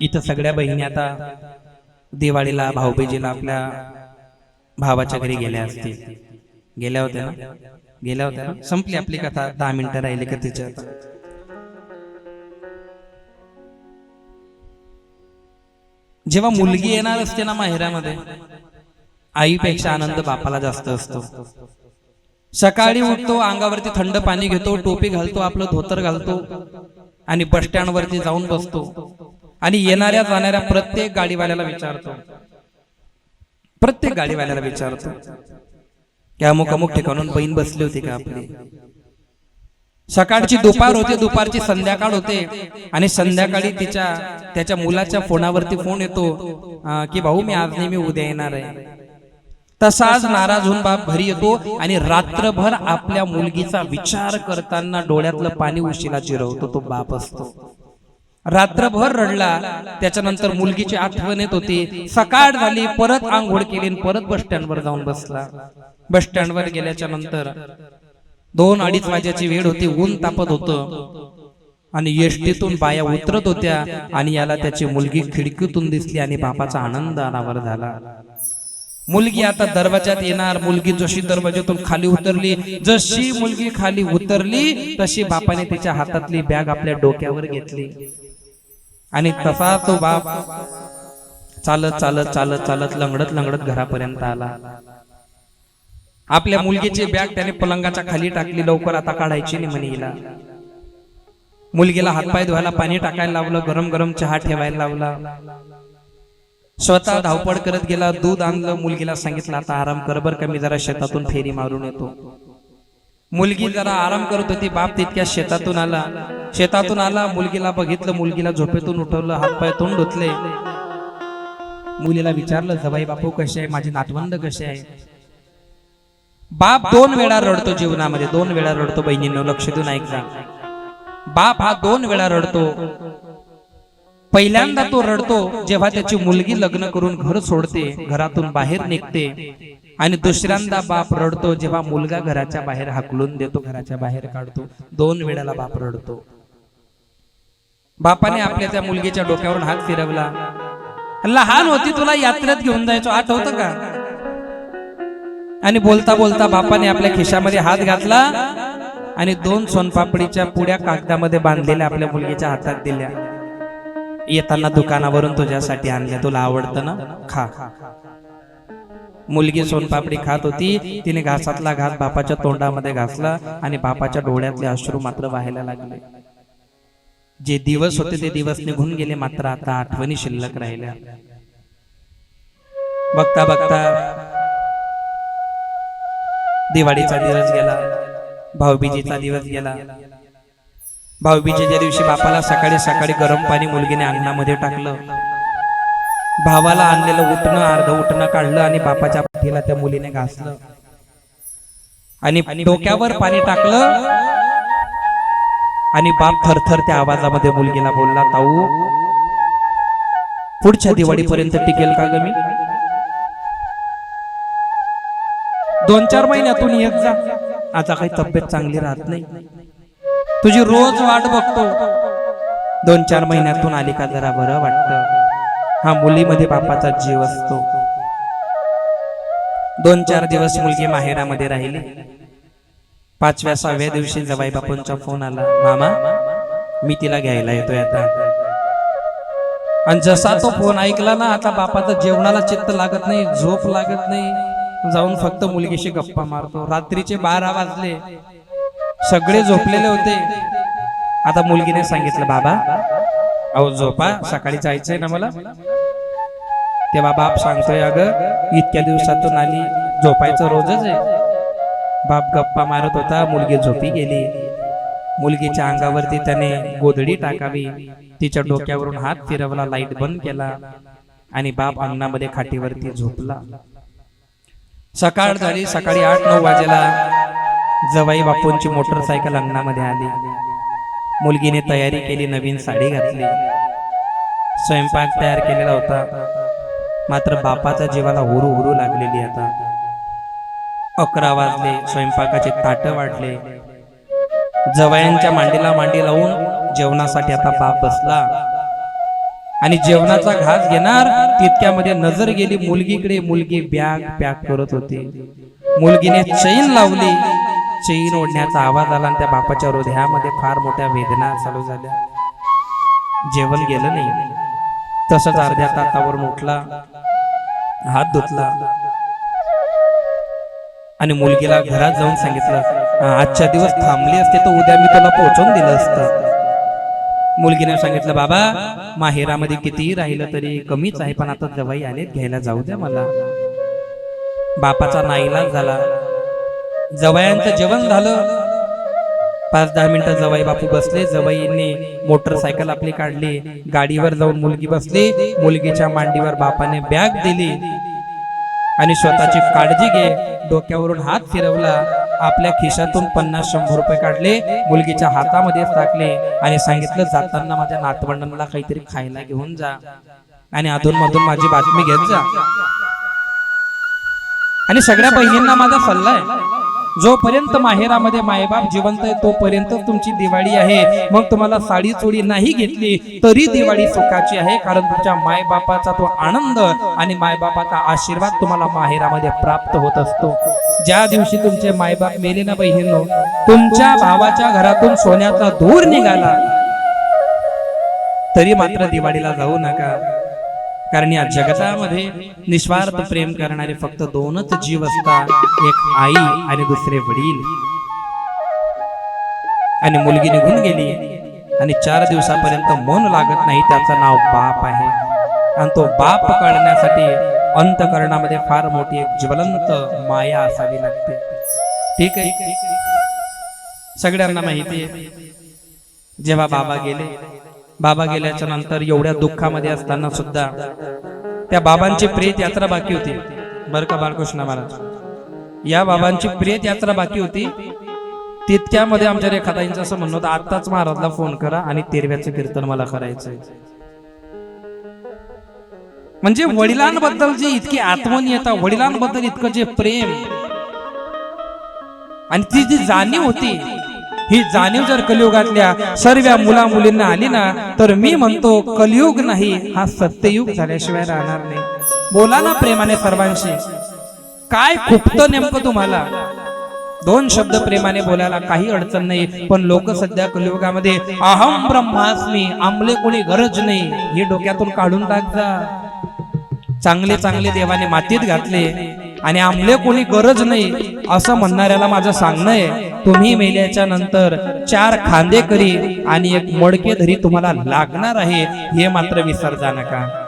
इथं सगळ्या बहिणी आता दिवाळीला भाऊबीजेला आपल्या भावाच्या घरी गेल्या असतील. गेल्या होत्या ना? गेल्या होत्या. ना? संपली आपली कथा. दहा मिनिटं राहिली का तिच्या आता? जेव्हा मुलगी येणार असते ना माहेरामध्ये आईपेक्षा आनंद बापाला जास्त असतो. सकाळी उठतो अंगावरती थंड पाणी घेतो टोपी घालतो आपलं धोतर घालतो आणि बस स्टँड वरती जाऊन बसतो. आणि येणाऱ्या जाणाऱ्या प्रत्येक गाडीवाल्याला विचारतो. प्रत्येक गाडीवाल्याला विचारतो. की अमुक अमुक ठिकाणून बहीण बसली होती का आपली? सकाळची दुपार होते दुपारची संध्याकाळ होते. आणि संध्याकाळी तिच्या त्याच्या मुलाच्या फोनावरती फोन येतो की भाऊ मी आज नाही मी उद्या येणार आहे. तसाच नाराज होऊन बाप घरी येतो आणि रात्रभर आपल्या मुलगीचा विचार करताना डोळ्यातलं पाणी उशिला चिरवतो तो बाप असतो. रात्रभर रडला. त्याच्यानंतर मुलगीची आठवण येत होती. सकाळ झाली परत आंघोळ केली आणि परत बस स्टँडवर जाऊन बसला. बस स्टँडवर गेल्याच्यानंतर दोन अडीच वाजेची वेळ होती ऊन तापत होतं. आणि येष्टीतून बाया उतरत होत्या आणि याला त्याची मुलगी खिडकीतून दिसली आणि बापाचा आनंद अनावर झाला. मुलगी आता दरवाजात येणार. मुलगी जशी दरवाजातून खाली उतरली जशी मुलगी खाली उतरली तशी बापाने तिच्या हातातली बॅग आपल्या डोक्यावर घेतली. आणि तसा तो बाप चालत चालत चालत चालत लंगडत लंगडत घरापर्यंत आला. आपल्या मुलगीची बॅग त्याने पलंगाच्या खाली टाकली लवकर आता काढायची नाही म्हणे हिला मुलगीला हातपाय धुवायला पाणी टाकायला लावलं गरम गरम चहा ठेवायला लावला. स्वतः धावपळ करत गेला दूध आणलं मुलगीला सांगितलं आता आराम कर बर का मी जरा शेतातून फेरी मारून येतो. मुलगी जरा आराम करत होती बाप तितक्या शेतातून आला. शेतातून आला मुलगीला बघितलं मुलगीला झोपेतून उठवलं हातपाय तोंड धुतले. मुलीला विचारलं जबाई बापू कसे आहे? माझी नातवंड कसे आहे? बाप दोन वेळा रडतो जीवनामध्ये दोन वेळा रडतो बहिणीनं लक्ष देऊन ऐकला बाप हा दोन वेळा रडतो. पहिल्यांदा तो रडतो जेव्हा त्याची मुलगी लग्न करून घर सोडते घरातून बाहेर निघते. आणि दुसऱ्यांदा बाप रडतो जेव्हा मुलगा घराच्या बाहेर हाकलून देतो घराच्या बाहेर काढतो. दोन वेळाला बाप रडतो. बापाने आपल्या त्या मुलगीच्या डोक्यावरून हात फिरवला. लहान होती तुला यात्रेत घेऊन जायचो. आठवतं का? आणि बोलता बोलता बापाने आपल्या खिशामध्ये हात घातला आणि दोन सोनपापडीच्या पुड्या कागदामध्ये बांधलेल्या आपल्या मुलगीच्या हातात दिल्या. येताना दुकानावरून तुझ्यासाठी आणल्या तुला आवडतं ना? खा. मुलगी सोनपापडी खात होती. तिने घासातला घास बापाच्या तोंडामध्ये घासला आणि बापाच्या डोळ्यातले अश्रू मात्र व्हायला लागले. जे दिवस होते ते दिवस निघून गेले मात्र आता आठवणी शिल्लक राहिल्या. बघता बघता दिवाळीचा दिवस गेला. भाऊबीजीचा दिवस गेला. भाऊबीजेच्या दिवशी बापाला सकाळी सकाळी गरम पाणी मुलगीने अंगणामध्ये टाकलं भावाला आणलेलं उठणं अर्ध उठणं काढलं आणि बापाच्या पाठीला त्या मुलीने घासलं. आणि डोक्यावर पाणी टाकलं. आणि बाप थरथर त्या आवाजामध्ये मुलगीला बोलला ताऊ पुढच्या दिवाळीपर्यंत टिकेल का ग मी? दोन चार महिन्यातून येत जा. आता काही तब्येत चांगली राहत नाही. तुझी रोज वाट बघतो. दोन चार महिन्यातून आली का जरा बरं वाटतं. हा मुलीमध्ये बापाचा जीव असतो. दोन चार दिवस मुलगी माहेरामध्ये राहिली. पाचव्या सहाव्या दिवशी जवाई बापूंचा फोन आला मामा मी तिला घ्यायला येतोय आता. आणि जसा तो फोन ऐकला ना आता बापाचं जेवणाला चित्त लागत नाही झोप लागत नाही. जाऊन फक्त मुलगीशी गप्पा मारतो. रात्रीचे बारा वाजले. सगळे झोपलेले होते. आता मुलगीने सांगितलं बाबा अहो झोपा. सकाळी जायचंय ना मला? तेव्हा बाप सांगतोय अगं इतक्या दिवसातून आली. झोपायचं रोजच आहे. बाप गप्पा मारत होता मुलगी झोपी गेली. मुलगीच्या अंगावरती त्याने गोधडी टाकावी. तिच्या डोक्यावरून हात फिरवला लाइट बंद केला. आणि बाप अंगणामध्ये खाटीवरती झोपला. सकाळ झाली सकाळी आठ नऊ वाजेला जवाई बापूंची मोटरसायकल अंगणामध्ये आली. मुलगीने तयारी केली नवीन साडी घातली. स्वयंपाक तयार केलेला होता. मात्र बापाच्या जीवाला हुरू हुरू लागलेली आता. अकरा वाजले स्वयंपाकाचे ताट वाढले जवयांच्या मांडीला मांडी लावून जेवणासाठी आता बाप बसला. आणि जेवणाचा घास घेणार तितक्यामध्ये नजर गेली मुलगीकडे. मुलगी बॅग पॅक करत होती. मुलगीने चैन लावली. चैन ओढण्याचा आवाज आला आणि त्या बापाच्या हृदयामध्ये फार मोठ्या वेदना चालू झाल्या. जेवण गेलं नाही. तसंच अर्ध्या तासावरून उठला हात धुतला. आणि मुलगीला घरात जाऊन सांगितलं आजच्या दिवस थांबली असते तर उद्या मी तुला पोहोचवून दिलं असतं. मुलगीने सांगितलं बाबा माहेरामध्ये कितीही राहिलं तरी कमीच आहे पण आता जवाई आलेत घ्यायला जाऊ द्या मला. बापाचा नाईलाज झाला. जवयांचं जेवण झालं. पाच दहा मिनिटं जवाई बापू बसले. जवाईने मोटरसायकल आपली काढली. गाडीवर जाऊन मुलगी बसली. मुलगीच्या मांडीवर बापाने बॅग दिली. आणि स्वतःची काळजी घे. डोक्यावरून हात फिरवला. आपल्या खिशातून पन्नास शंभर रुपये काढले. मुलगीच्या हातामध्ये टाकले. आणि सांगितलं जाताना माझ्या नातवंडांना काहीतरी खायला घेऊन जा. आणि अधून मधून माझी बातमी घेत जा. आणि सगळ्या बहिणींना माझा सल्ला आहे. जोपर्यंत माहेरामध्ये मायबाप जिवंत आहे तोपर्यंत तुमची दिवाळी आहे. मग तुम्हाला साडी चोडी नाही घेतली तरी दिवाळी सुखाची आहे कारण तुमच्या मायबापाचा तो आनंद आणि मायबापाचा आशीर्वाद तुम्हाला माहेरामध्ये प्राप्त होत असतो. ज्या दिवशी तुमचे मायबाप मेले ना बहिणींनो तुमच्या भावाच्या घरातून सोन्याचा धूर निघाला. तरी मात्र दिवाळीला जाऊ नका. कारण या जगतामध्ये निस्वार्थ प्रेम करणारे फक्त दोनच जीव असतात एक आई आणि दुसरे वडील. आणि मुलगी निघून गेली आणि चार दिवसापर्यंत मन लागत नाही त्याचं नाव बाप आहे. आणि तो बाप कळण्यासाठी अंतकरणामध्ये फार मोठी एक ज्वलंत माया असावी लागते. ठीक आहे? सगळ्यांना माहिती आहे. जेव्हा बाबा गेले बाबा गेल्याच्यानंतर एवढ्या दुःखामध्ये असताना सुद्धा त्या बाबांची प्रेत यात्रा बाकी होती. बरं का बाळकृष्ण महाराज? या बाबांची प्रेत यात्रा बाकी होती. तितक्यामध्ये आमच्या रेखाताईंचं असं म्हणणं होतं आत्ताच महाराजला फोन करा आणि तेरव्याचं कीर्तन मला करायचंय. म्हणजे वडिलांबद्दल जी इतकी आठवण येतात वडिलांबद्दल इतकं जे प्रेम आणि ती जी जाणीव होती ही जाणीव जर कलियुगातल्या सर्व मुला मुलींना आली ना तर मी म्हणतो कलियुग नाही हा सत्ययुग झाल्याशिवाय राहणार नाही. बोला ना प्रेमाने सर्वांशी काय खुपत नेमकं तुम्हाला? दोन शब्द प्रेमाने बोलायला काही अडचण नाही पण लोक सध्या कलियुगामध्ये अहम ब्रह्मास्मी आमले कोणी गरज नाही. हे डोक्यातून काढून टाकता. चांगले चांगले देवाने मातीत घातले आणि आमले कोणी गरज नाही असं म्हणणाऱ्याला माझं सांगणं आहे. तुम्ही मेल्याच्या नंतर चार खांदे करी आणि एक मडके धरी तुम्हाला लागणार आहे. हे मात्र विसर जा नका.